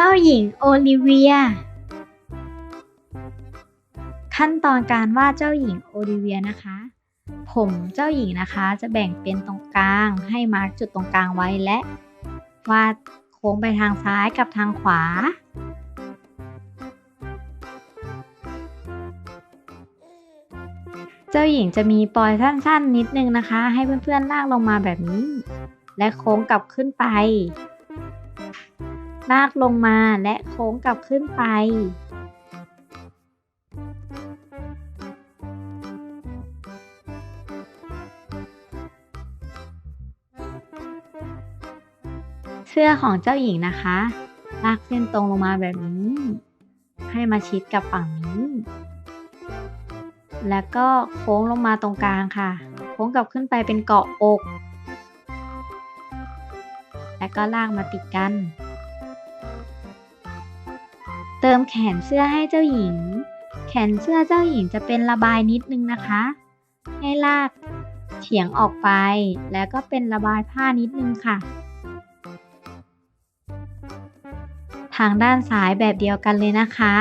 เจ้าหญิงโอลิเวีย ขั้นตอนการวาดเจ้าหญิงโอลิเวียนะคะ ผมเจ้าหญิงนะคะจะแบ่งเป็นตรงกลางให้มาร์กจุดตรงกลางไว้และ วาดโค้งไปทางซ้ายกับทางขวา เจ้าหญิงจะมีปลอยสั้นๆนิดนึงนะคะ ให้เพื่อนๆลากลงมาแบบนี้ และโค้งกลับขึ้นไป ลากลงมาและโค้งกลับขึ้นไป เสื้อของเจ้าหญิงนะคะ ลากเส้นตรงลงมาแบบนี้ ให้มาชิดกับฝั่งนี้ แล้วก็โค้งลงมาตรงกลางค่ะ โค้งกลับขึ้นไปเป็นเกาะอก แล้วก็ลากมาติดกัน เติมแขนเสื้อให้เจ้าหญิง แขนเสื้อเจ้าหญิงจะเป็นระบายนิดนึงนะคะ ให้ลากเฉียงออกไป แล้วก็เป็นระบายผ้านิดนึงค่ะ ทางด้านซ้ายแบบเดียวกันเลยนะคะ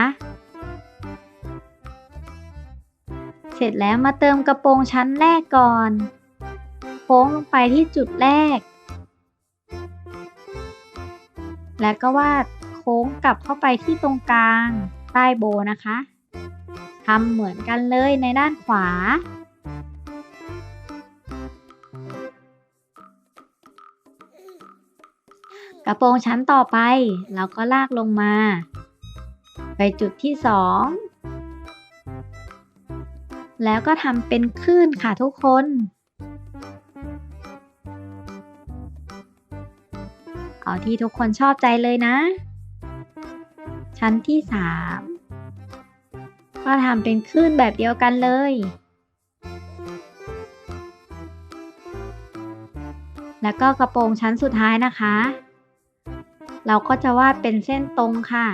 เสร็จแล้วมาเติมกระโปรงชั้นแรกก่อน โค้งลงไปที่จุดแรก แล้วก็วาด ค้งกลับเข้าไปที่ตรงกลางใต้โบนะคะทำเหมือนกันเลยในด้านขวา กระโปรงชั้นต่อไป เราก็ลากลงมา ไปจุดที่สองแล้วก็ทำเป็นคลื่นค่ะทุกคนเอาที่ทุกคนชอบใจเลยนะ ชั้นที่สามก็ทำเป็นคลื่นแบบเดียวกันเลย แล้วก็กระโปรงชั้นสุดท้ายนะคะ เราก็จะวาดเป็นเส้นตรงค่ะ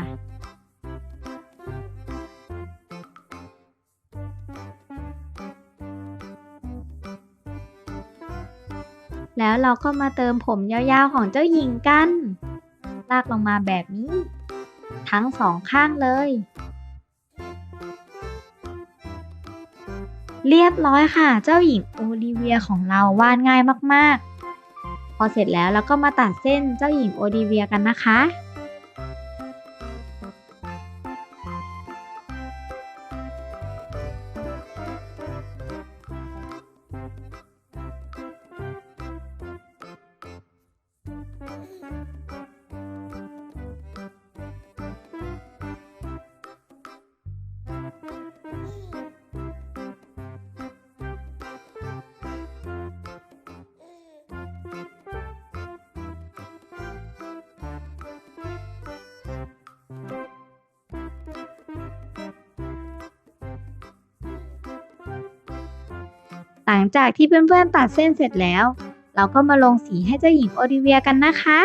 แล้วเราก็มาเติมผมยาวๆของเจ้าหญิงกัน ลากลงมาแบบนี้ ทั้งสองข้างเลย เรียบร้อยค่ะ เจ้าหญิงโอลิเวียของเราวาดง่ายมากๆ พอเสร็จแล้วเราก็มาตัดเส้นเจ้าหญิงโอลิเวียกันนะคะ หลังจากที่เพื่อนๆตัดเส้นเสร็จแล้ว เราก็มาลงสีให้เจ้าหญิงโอลิเวียกันนะคะ